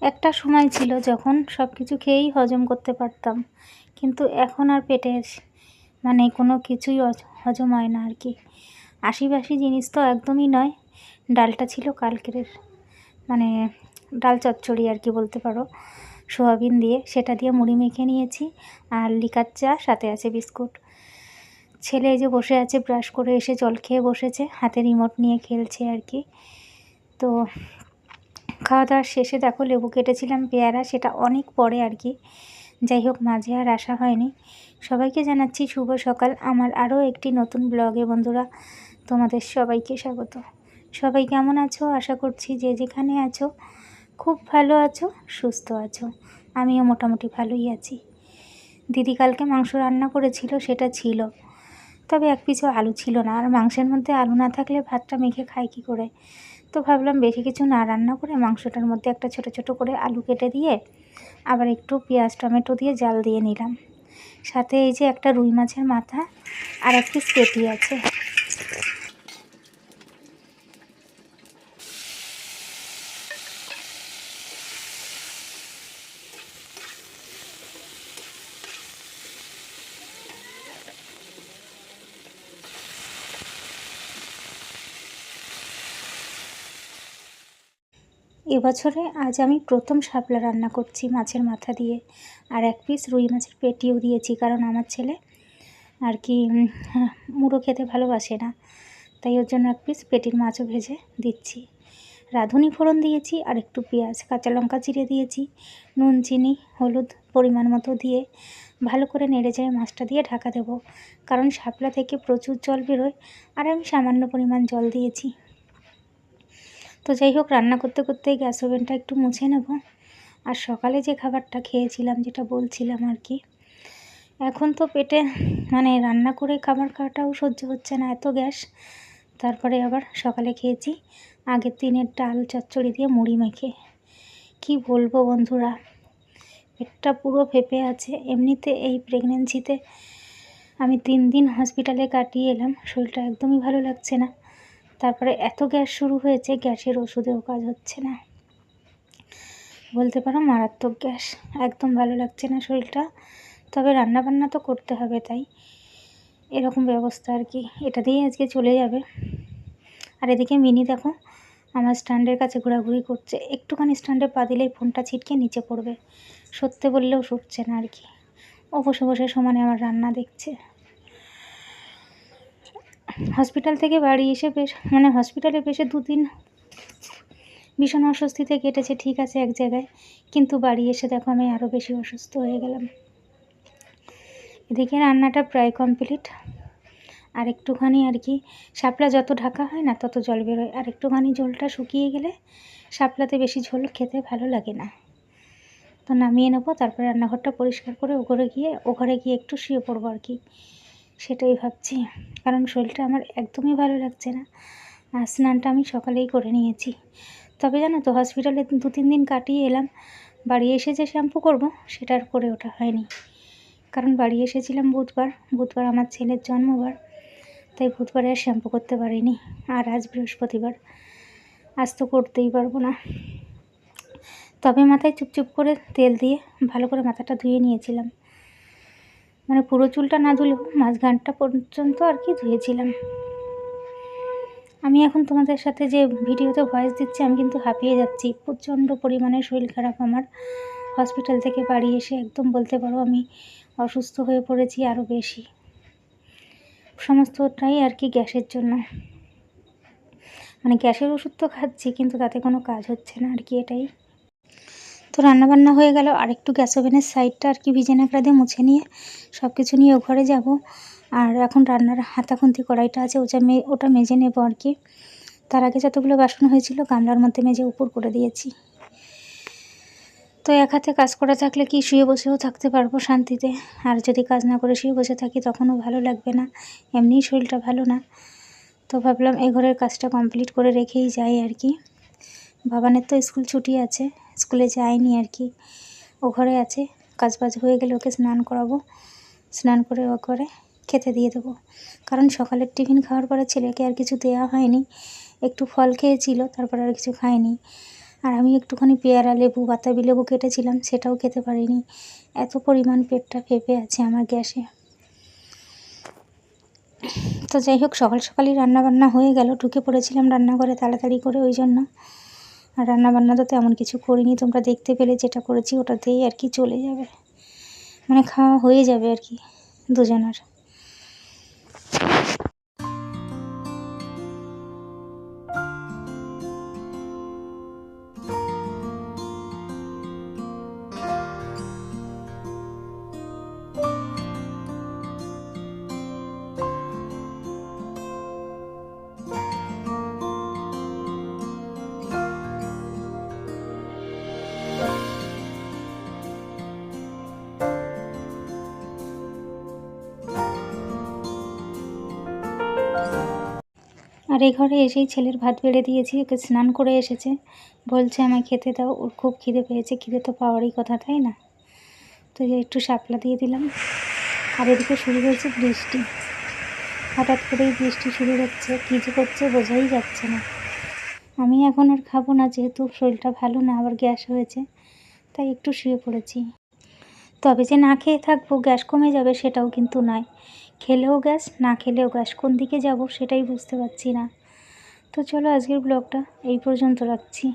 একটা সময় ছিল যখন সব কিছু খেয়েই হজম করতে পারতাম। কিন্তু এখন আর পেটে মানে কোনো কিছুই হজ- হজম হয় না আর কি। আশিবাসি জিনিস তো একদমই নয়, ডালটা ছিল কালকের মানে ডাল চচ্চড়ি আর কি বলতে পারো। সোয়াবিন দিয়ে সেটা দিয়ে মুড়ি মেখে নিয়েছি আর লিকার চা, সাথে আছে বিস্কুট। ছেলে যে বসে আছে, ব্রাশ করে এসে জল খেয়ে বসেছে, হাতে রিমোট নিয়ে খেলছে আর কি। তো খাওয়া দাওয়ার শেষে দেখো লেবু কেটেছিলাম, পেয়ারা, সেটা অনেক পরে আর কি। যাই হোক, মাঝে আর আসা হয়নি। সবাইকে জানাচ্ছি শুভ সকাল। আমার আরও একটি নতুন ব্লগে বন্ধুরা, তোমাদের সবাইকে স্বাগত। সবাই কেমন আছো? আশা করছি যে যেখানে আছো, খুব ভালো আছো, সুস্থ আছো। আমিও মোটামুটি ভালোই আছি। দিদি কালকে মাংস রান্না করেছিল, সেটা ছিল। তবে এক পিছু আলু ছিল না। আর মাংসের মধ্যে আলু না থাকলে ভাতটা মেখে খাই কী করে? তো ভাবলাম বেশি কিছু না রান্না করে মাংসটার মধ্যে একটা ছোট ছোট করে আলু কেটে দিয়ে আবার একটু পেঁয়াজ, টমেটো দিয়ে জাল দিয়ে নিলাম। সাথে এই যে একটা রুই মাছের মাথা আর একটি পিস পেটি আছে। এবছরে আজ আমি প্রথম শাপলা রান্না করছি মাছের মাথা দিয়ে। আর এক পিস রুই মাছের পেটিও দিয়েছি, কারণ আমার ছেলে আর কি মুড়ো খেতে ভালোবাসে না। তাই ওর জন্য এক পিস পেটির মাছও ভেজে দিচ্ছি। রাঁধুনি ফোড়ন দিয়েছি আর একটু পেঁয়াজ, কাঁচা লঙ্কা চিড়ে দিয়েছি, নুন, চিনি, হলুদ পরিমাণ মতো দিয়ে ভালো করে নেড়ে যায় মাছটা দিয়ে ঢাকা দেবো। কারণ শাপলা থেকে প্রচুর জল বেরোয়, আর আমি সামান্য পরিমাণ জল দিয়েছি। তো যাই হোক, রান্না করতে করতে গ্যাস ওভেনটা একটু মুছে নেব। আর সকালে যে খাবারটা খেয়েছিলাম, যেটা বলছিলাম আর কি, এখন তো পেটে মানে রান্না করে খাবার খাওয়াটাও সহ্য হচ্ছে না, এত গ্যাস। তারপরে আবার সকালে খেয়েছি, আগের দিনের ডাল চচ্চড়ি দিয়ে মুড়ি মেখে। কি বলব বন্ধুরা, পেটটা পুরো ফেপে আছে। এমনিতে এই প্রেগনেন্সিতে আমি তিন দিন হসপিটালে কাটিয়ে এলাম, শরীরটা একদমই ভালো লাগছে না। তারপরে এত গ্যাস শুরু হয়েছে, গ্যাসের ওষুধেও কাজ হচ্ছে না। বলতে পারো মারাত্মক গ্যাস, একদম ভালো লাগছে না শরীরটা। তবে রান্না বান্না তো করতে হবে তাই। এরকম ব্যবস্থা আর কি, এটা দিয়েই আজকে চলে যাবে। আর এদিকে মিনি দেখো, আমার স্ট্যান্ডের কাছে ঘোরাঘুরি করছে। একটুখানি স্ট্যান্ডে পা দিলেই ফোনটা ছিটকে নিচে পড়বে। সত্যি বললেও শুকছে না আর কি। ও বসে বসে সমানে আমার রান্না দেখছে। হসপিটাল থেকে বাড়ি এসে বেশ মানে হসপিটালে বেশে দুদিন ভীষণ অস্বস্তিতে কেটেছে, ঠিক আছে এক জায়গায়। কিন্তু বাড়ি এসে দেখো আমি আরও বেশি অসুস্থ হয়ে গেলাম। এদিকে রান্নাটা প্রায় কমপ্লিট। আর একটুখানি আর কি, শাপলা যত ঢাকা হয় না তত জল বেরোয়। আর একটুখানি জলটা শুকিয়ে গেলে শাপলাতে বেশি ঝোল খেতে ভালো লাগে না। তো নামিয়ে নেব, তারপরে রান্নাঘরটা পরিষ্কার করে ও ঘরে গিয়ে ও ঘরে গিয়ে একটু শুয়ে পড়ব আর কি। সেটাই ভাবছি। কারণ শরীরটা আমার একদমই ভালো লাগছে না। আর স্নানটা আমি সকালেই করে নিয়েছি। তবে জানো তো হসপিটালে দু তিন দিন কাটিয়ে এলাম। বাড়ি এসে যে শ্যাম্পু করব, সেটা আর করে ওঠা হয়নি। কারণ বাড়ি এসেছিলাম বুধবার। বুধবার আমার ছেলের জন্মবার। তাই বুধবারে আর শ্যাম্পু করতে পারিনি। আর আজ বৃহস্পতিবার। আজ তো করতেই পারব না। তবে মাথায় চুপচুপ করে তেল দিয়ে ভালো করে মাথাটা ধুয়ে নিয়েছিলাম। মানে পুরো চুলটা না ধুলেও মাঝখানটা পর্যন্ত আর কি ধুয়েছিলাম। আমি এখন তোমাদের সাথে যে ভিডিওতে ভয়েস দিচ্ছি, আমি কিন্তু হাঁপিয়ে যাচ্ছি। প্রচণ্ড পরিমাণে শরীর খারাপ আমার। হসপিটাল থেকে বাড়ি এসে একদম বলতে পারো আমি অসুস্থ হয়ে পড়েছি আরও বেশি। সমস্তটাই আর কি গ্যাসের জন্য। মানে গ্যাসের ওষুধ তো খাচ্ছি, কিন্তু তাতে কোনো কাজ হচ্ছে না আর কি এটাই। তো রান্নাবান্না হয়ে গেল। আর একটু গ্যাস ওভেনের সাইডটা আর কি ভিজে নাকড়া দিয়ে মুছে নিয়ে সব কিছু নিয়ে ঘরে যাব। আর এখন রান্নার হাতাখুন্তি কড়াইটা আছে, ওটা মে ওটা মেজে নেব আর কি। তার আগে যতগুলো বাসন হয়েছিল গামলার মধ্যে মেজে উপর করে দিয়েছি। তো এক হাতে কাজ করা থাকলে কি শুয়ে বসেও থাকতে পারব শান্তিতে? আর যদি কাজ না করে শুয়ে বসে থাকি তখনও ভালো লাগবে না। এমনিই শরীরটা ভালো না। তো ভাবলাম এই ঘরের কাজটা কমপ্লিট করে রেখেই যাই আর কি। বাবানের তো স্কুল ছুটি আছে, স্কুলে যায়নি আর কি। ও ঘরে আছে কাজ বাজ হয়ে গেলে ওকে স্নান করাবো। স্নান করে ও করে খেতে দিয়ে দেবো। কারণ সকালের টিফিন খাওয়ার পরে ছেলেকে আর কিছু দেওয়া হয়নি। একটু ফল খেয়েছিল, তারপর আর কিছু খায়নি। আর আমি একটুখানি পেয়ারা লেবু, বাতাবি লেবু কেটেছিলাম, সেটাও খেতে পারিনি। এত পরিমাণ পেটটা ফেপে আছে আমার গ্যাসে। তো যাই হোক, সকাল সকালই রান্নাবান্না হয়ে গেল। ঢুকে পড়েছিলাম রান্না রান্নাঘরে তাড়াতাড়ি করে, ওই জন্য। আর রান্নাবান্না তো তেমন কিছু করিনি, তোমরা দেখতে পেলে যেটা করেছি ওটাতেই আর কি চলে যাবে। মানে খাওয়া হয়ে যাবে আর কি দুজনের। আর এই ঘরে এসেই ছেলের ভাত বেড়ে দিয়েছি, ওকে স্নান করে এসেছে। বলছে, আমায় খেতে দাও, ওর খুব খিদে পেয়েছে, খিদে তো পাওয়ারই কথা, তাই না? তো একটু শাপলা দিয়ে দিলাম। আর এদিকে শুরু হয়েছে বৃষ্টি। হঠাৎ করেই বৃষ্টি শুরু হচ্ছে, কী যে করছে বোঝাই যাচ্ছে না। আমি এখন আর খাব না, যেহেতু শরীরটা ভালো না, আবার গ্যাস হয়েছে, তাই একটু শুয়ে পড়েছি। তবে যে না খেয়ে থাকব, গ্যাস কমে যাবে সেটাও কিন্তু নয়। খেলেও গ্যাস, না খেলেও গ্যাস, কোন দিকে যাব সেটাই বুঝতে পারছি না। তো চলো আজকের ব্লগটা এই পর্যন্ত রাখছি।